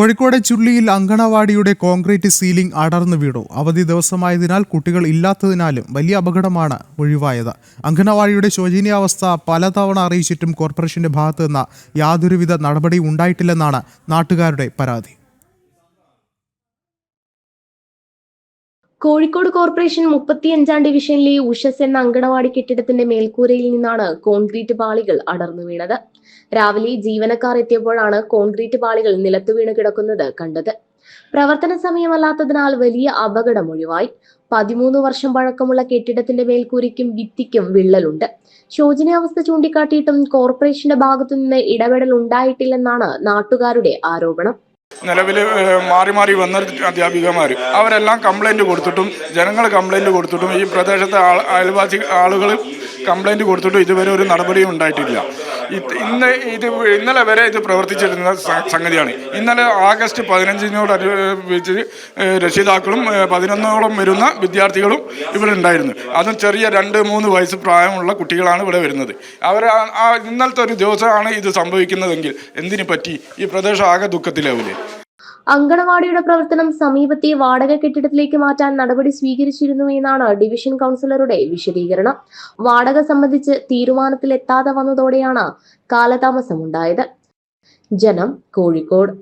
കോഴിക്കോട് ചുള്ളിയിൽ അങ്കണവാടിയുടെ concrete ceiling അടർന്നു വീണു. അവധി ദിവസമായതിനാൽ കുട്ടികൾ ഇല്ലാത്തതിനാലും വലിയ അപകടമാണ് ഒഴിവായത്. അങ്കണവാടിയുടെ ശോചനീയാവസ്ഥ പലതവണ അറിയിച്ചിട്ടും കോർപ്പറേഷന്റെ ഭാഗത്തുനിന്ന് യാതൊരുവിധ നടപടിയും ഉണ്ടായിട്ടില്ലെന്നാണ് നാട്ടുകാരുടെ പരാതി. കോഴിക്കോട് കോർപ്പറേഷൻ മുപ്പത്തിയഞ്ചാം ഡിവിഷനിലെ ഉഷസ് എന്ന അങ്കണവാടി കെട്ടിടത്തിന്റെ മേൽക്കൂരയിൽ നിന്നാണ് കോൺക്രീറ്റ് പാളികൾ അടർന്നു വീണത്. രാവിലെ ജീവനക്കാർ എത്തിയപ്പോഴാണ് കോൺക്രീറ്റ് പാളികൾ നിലത്തു വീണ് കിടക്കുന്നത് കണ്ടത്. പ്രവർത്തന സമയമല്ലാത്തതിനാൽ വലിയ അപകടം ഒഴിവായി. പതിമൂന്ന് വർഷം പഴക്കമുള്ള കെട്ടിടത്തിന്റെ മേൽക്കൂരയ്ക്കും ഭിത്തിക്കും വിള്ളലുണ്ട്. ശോചനീയാവസ്ഥ ചൂണ്ടിക്കാട്ടിയിട്ടും കോർപ്പറേഷന്റെ ഭാഗത്തുനിന്ന് ഇടപെടൽ ഉണ്ടായിട്ടില്ലെന്നാണ് നാട്ടുകാരുടെ ആരോപണം. നിലവിൽ മാറി മാറി വന്ന അധ്യാപികമാർ അവരെല്ലാം കംപ്ലൈന്റ് കൊടുത്തിട്ടും ജനങ്ങൾ കംപ്ലൈന്റ് കൊടുത്തിട്ടും ഈ പ്രദേശത്തെ അയൽവാസി ആളുകൾ കംപ്ലൈന്റ് കൊടുത്തിട്ടും ഇതുവരെ ഒരു നടപടിയും ഉണ്ടായിട്ടില്ല. ഇന്ന് ഇത് ഇന്നലെ വരെ ഇത് പ്രവർത്തിച്ചിരുന്ന സംഗതിയാണ്. ഇന്നലെ ആഗസ്റ്റ് പതിനഞ്ചിനോട് അനുബന്ധിച്ച് ഏഹ്, രക്ഷിതാക്കളും പതിനൊന്നോളം വരുന്ന വിദ്യാർത്ഥികളും ഇവിടെ ഉണ്ടായിരുന്നു. അതും ചെറിയ രണ്ട് മൂന്ന് വയസ്സ് പ്രായമുള്ള കുട്ടികളാണ് ഇവിടെ വരുന്നത്. അവർ ഇന്നലത്തെ ഒരു ദിവസമാണ് ഇത് സംഭവിക്കുന്നതെങ്കിൽ എന്തിനു പറ്റി? ഈ പ്രദേശം ആകെ ദുഃഖത്തിലാവില്ലേ അങ്കണവാടിയുടെ പ്രവർത്തനം സമീപത്തെ വാടക കെട്ടിടത്തിലേക്ക് മാറ്റാൻ നടപടി സ്വീകരിച്ചിരുന്നു എന്നാണ് ഡിവിഷൻ കൗൺസിലറുടെ വിശദീകരണം. വാടക സംബന്ധിച്ച് തീരുമാനത്തിലെത്താതെ വന്നതോടെയാണ് കാലതാമസമുണ്ടായത്. ജനം കോഴിക്കോട്